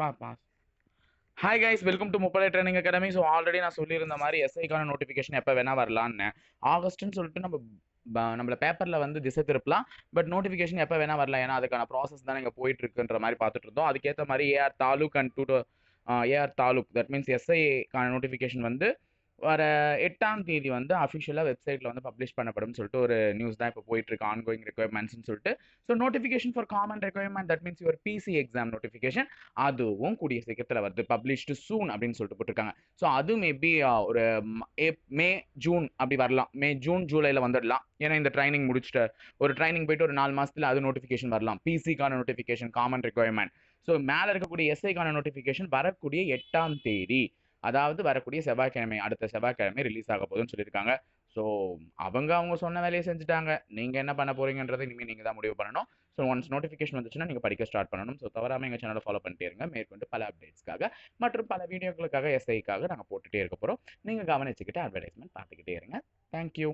பா hi guys welcome to முப்படை training academy so already நான் சொல்லியிருந்த மாதிரி எஸ்ஐக்கான நோட்டிஃபிகேஷன் எப்போ வேணா வரலான்னு. ஆகஸ்ட்னு சொல்லிட்டு நம்ம ப- நம்மள பேப்பரில் வந்து திசை திருப்பலாம். பட் நோட்டிஃபிகேஷன் எப்போ வேணால் வரலாம். ஏன்னா அதுக்கான ப்ராசஸ் தான் இங்கே போயிட்டு இருக்குன்ற மாதிரி பார்த்துட்டு இருந்தோம். அதுக்கேற்ற மாதிரி AR taluk and two AR taluk. That means எஸ்ஐக்கான notification வந்து வர எட்டாம் தேதி வந்து அஃபிஷியலாக வெப்சைட்டில் வந்து பப்ளிஷ் பண்ணப்படும் சொல்லிட்டு ஒரு நியூஸ் தான் இப்போ போயிட்டு இருக்கு ஆன்கோயிங் ரெக்குயர்மெண்ட்ஸ்னு சொல்லிட்டு. So notification for common requirement that means your PC exam notification அதுவும் கூடிய சீக்கிரத்தில் வருது பப்ளிஷ்டு சூன் அப்படின்னு சொல்லிட்டு போட்டிருக்காங்க. ஸோ அது மேபி ஒரு மே ஜூன் அப்படி வரலாம். மே ஜூன் ஜூலையில் வந்துடலாம். ஏன்னா இந்த ட்ரைனிங் முடிச்சுட்டு ஒரு ட்ரைனிங் போயிட்டு ஒரு நாலு மாதத்தில் அது நோட்டிஃபிகேஷன் வரலாம். பிசிக்கான நோட்டிஃபிகேஷன் காமன் ரெக்குயர்மெண்ட் ஸோ மேலே இருக்கக்கூடிய எஸ்ஐக்கான நோட்டிஃபிகேஷன் வரக்கூடிய எட்டாம் தேதி. அதாவது வரக்கூடிய செவ்வாய்க்கிழமை அடுத்த செவ்வாய்க்கிழமை ரிலீஸ் ஆக போகுதுன்னு சொல்லியிருக்காங்க. ஸோ அவங்க அவங்க சொன்ன வேலையை செஞ்சுட்டாங்க. நீங்கள் என்ன பண்ண போறீங்கன்றதை இனிமேல் நீங்கள் தான் முடிவு பண்ணணும். ஸோ ஒன்ஸ் நோட்டிஃபிகேஷன் வந்துச்சுன்னா நீங்கள் படிக்க ஸ்டார்ட் பண்ணணும். ஸோ தவறாமல் எங்கள் சேனலை ஃபாலோ பண்ணிட்டே இருங்க. மேற்கொண்டு பல அப்டேட்ஸ்க்காக மற்றும் பல வீடியோக்களுக்காக எஸ்ஐக்காக நாங்கள் போட்டுகிட்டே இருக்க போகிறோம் நீங்கள் கவனிச்சுக்கிட்டு அட்வர்டைஸ்மெண்ட் பார்த்துக்கிட்டே இருங்க. தேங்க்யூ